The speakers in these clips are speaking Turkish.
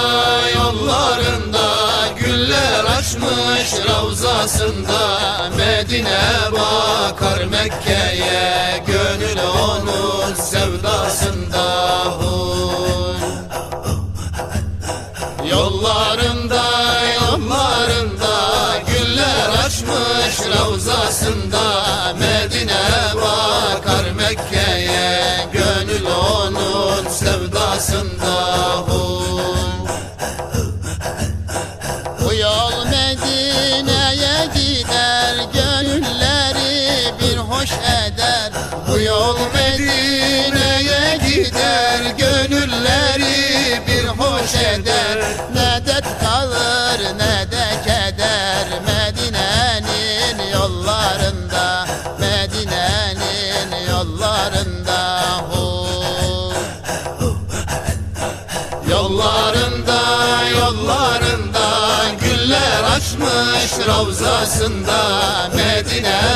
yollarında açmış ravzasında Medine bakar Mekke'ye gönül onun sevdasında Huy. Yollarında yollarında güller açmış ravzasında Medine bakar Mekke'ye gönül onun sevdasında Bu yol Medine'ye gider Gönülleri bir hoş eder Ne dert kalır ne de keder Medine'nin yollarında Medine'nin yollarında Hu. Yollarında yollarında güller açmış ravzasında Medine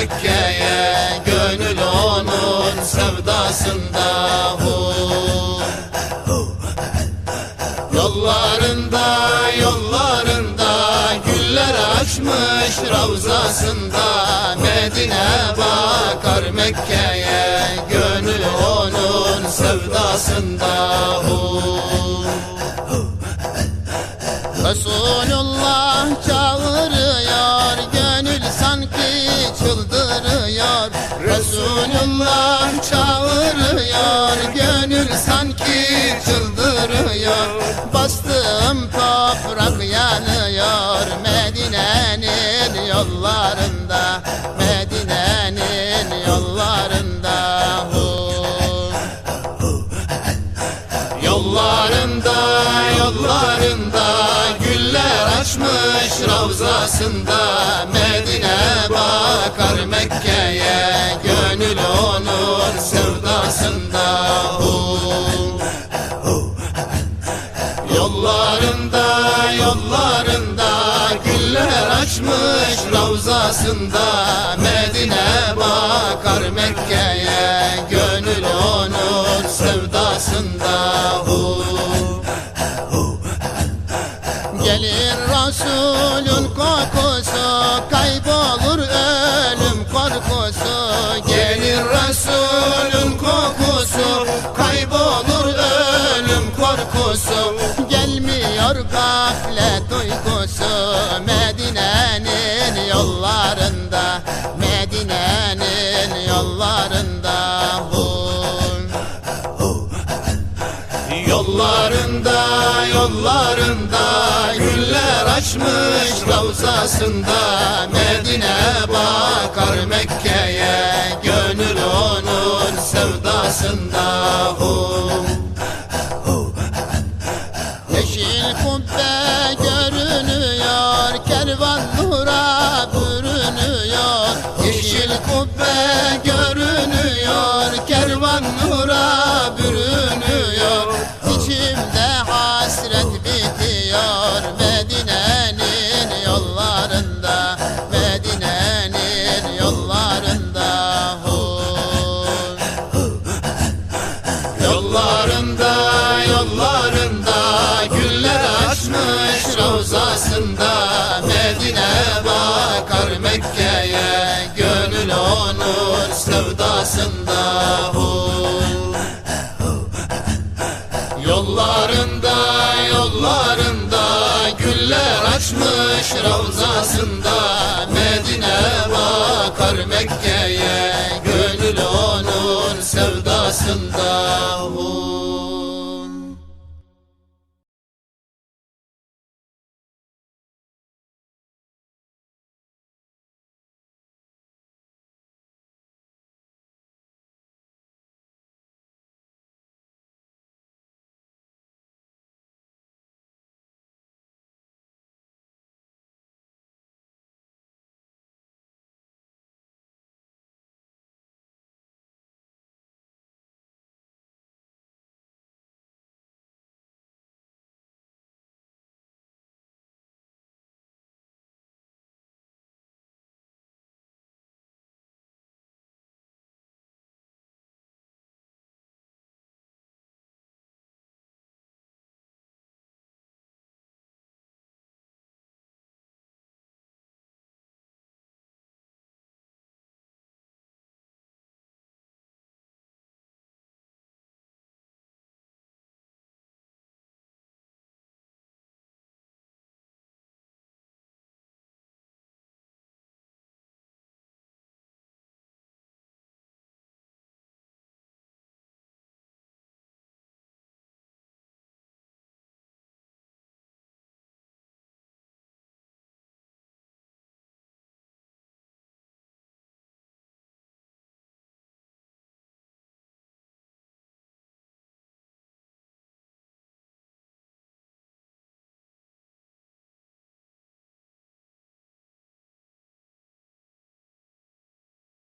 Mekke'ye gönül onun sevdasında. Hu. Yollarında yollarında güller açmış ravzasında. Medine bakar Mekke'ye gönül onun sevdasında. Hu. Resulullah çıldırıyor Resulullah çağırıyor. Gönül sanki çıldırıyor Bastığım toprak yanıyor. Medine'nin yollarında Medine'nin yollarında. Hu. Yollarında yollarında güller açmış ravzasında Medine yollarında güller açmış ravzasında Medine bakar Mekke'ye gönül onun sevdasında. Hu. Gelir Resulün kokusu Kaybolur ölüm korkusu. Gelir Resulün kokusu Kaybolur ölüm korkusu yollarında Hu. Yollarında yollarında güller açmış ravzasında Medine bakar Mekke'ye gönül onun sevdasında kubbe görünüyor Kervan nura bürünüyor İçimde hasret bitiyor Medine'nin yollarında Medine'nin yollarında Hu. Yollarında yollarında güller açmış ravzasında Medine bakar sevdasında Hu. Yollarında yollarında güller açmış ravzasında